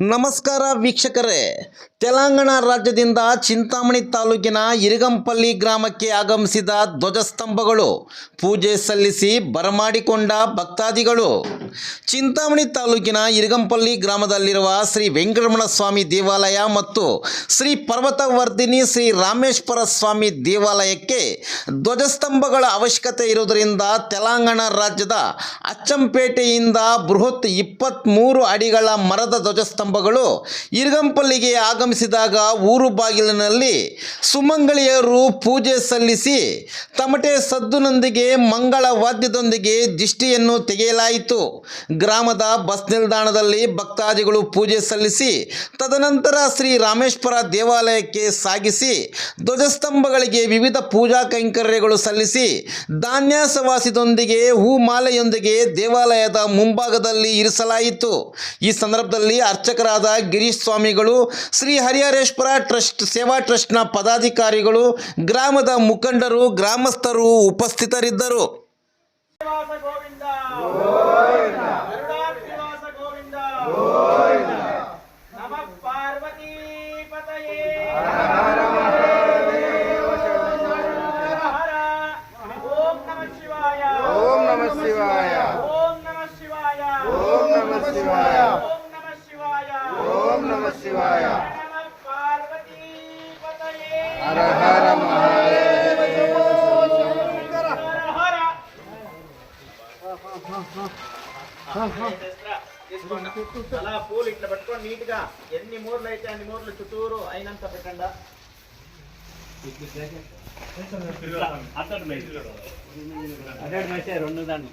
ನಮಸ್ಕಾರ ವೀಕ್ಷಕರೇ. ತೆಲಂಗಾಣ ರಾಜ್ಯದಿಂದ ಚಿಂತಾಮಣಿ ತಾಲೂಕಿನ ಇರಿಗಂಪಲ್ಲಿ ಗ್ರಾಮಕ್ಕೆ ಆಗಮಿಸಿದ ಧ್ವಜಸ್ತಂಭಗಳು ಪೂಜೆ ಸಲ್ಲಿಸಿ ಬರಮಾಡಿಕೊಂಡ ಭಕ್ತಾದಿಗಳು. ಚಿಂತಾಮಣಿ ತಾಲೂಕಿನ ಇರಿಗಂಪಲ್ಲಿ ಗ್ರಾಮದಲ್ಲಿರುವ ಶ್ರೀ ವೆಂಕಟರಮಣ ಸ್ವಾಮಿ ದೇವಾಲಯ ಮತ್ತು ಶ್ರೀ ಪರ್ವತವರ್ಧಿನಿ ಶ್ರೀ ರಾಮೇಶ್ವರ ಸ್ವಾಮಿ ದೇವಾಲಯಕ್ಕೆ ಧ್ವಜಸ್ತಂಭಗಳ ಅವಶ್ಯಕತೆ ಇರುವುದರಿಂದ ತೆಲಂಗಾಣ ರಾಜ್ಯದ ಅಚ್ಚಂಪೇಟೆಯಿಂದ ಬೃಹತ್ ಇಪ್ಪತ್ತ್ಮೂರು ಅಡಿಗಳ ಮರದ ಧ್ವಜಸ್ತಂಭಗಳು ಇರಗಂಪಲ್ಲಿಗೆ ಆಗಮಿಸಿದಾಗ ಊರು ಬಾಗಿಲಿನಲ್ಲಿ ಸುಮಂಗಳಿಯರು ಪೂಜೆ ಸಲ್ಲಿಸಿ ತಮಟೆ ಸದ್ದುನೊಂದಿಗೆ ಮಂಗಳ ವಾದ್ಯದೊಂದಿಗೆ ದಿಷ್ಟಿಯನ್ನು ತೆಗೆಯಲಾಯಿತು. ಗ್ರಾಮದ ಬಸ್ ನಿಲ್ದಾಣದಲ್ಲಿ ಭಕ್ತಾದಿಗಳು ಪೂಜೆ ಸಲ್ಲಿಸಿ, ತದನಂತರ ಶ್ರೀ ರಾಮೇಶ್ವರ ದೇವಾಲಯಕ್ಕೆ ಸಾಗಿಸಿ, ಧ್ವಜಸ್ತಂಭಗಳಿಗೆ ವಿವಿಧ ಪೂಜಾ ಕೈಂಕರ್ಯಗಳು ಸಲ್ಲಿಸಿ, ಧಾನ್ಯಾಸವಾಸಿದೊಂದಿಗೆ ಹೂಮಾಲೆಯೊಂದಿಗೆ ದೇವಾಲಯದ ಮುಂಭಾಗದಲ್ಲಿ ಇರಿಸಲಾಯಿತು. ಈ ಸಂದರ್ಭದಲ್ಲಿ ಅರ್ಚಕರಾದ ಗಿರೀಶ್ ಸ್ವಾಮಿಗಳು ಶ್ರೀ ಹರಿಹರೇಶ್ವರ ಟ್ರಸ್ಟ್ ಸೇವಾ ಟ್ರಸ್ಟ್ನ ಪದಾಧಿಕಾರಿಗಳು ಗ್ರಾಮದ ಮುಖಂಡರು ಗ್ರಾಮಸ್ಥರು ಉಪಸ್ಥಿತರಿದ್ದರು Yeah. ఓం నమ శివాయ అలా పూలు ఇట్లా పట్టుకొని నీట్గా ఎన్ని మూర్లు అయితే అన్ని మూర్లు చుట్టూరు అయినంత పెట్టండి అదే రెండు దాన్ని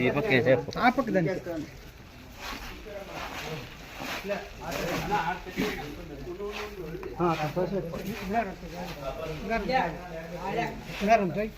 ఈ పక్క ఆ పక్క దానికి ఉంటాయి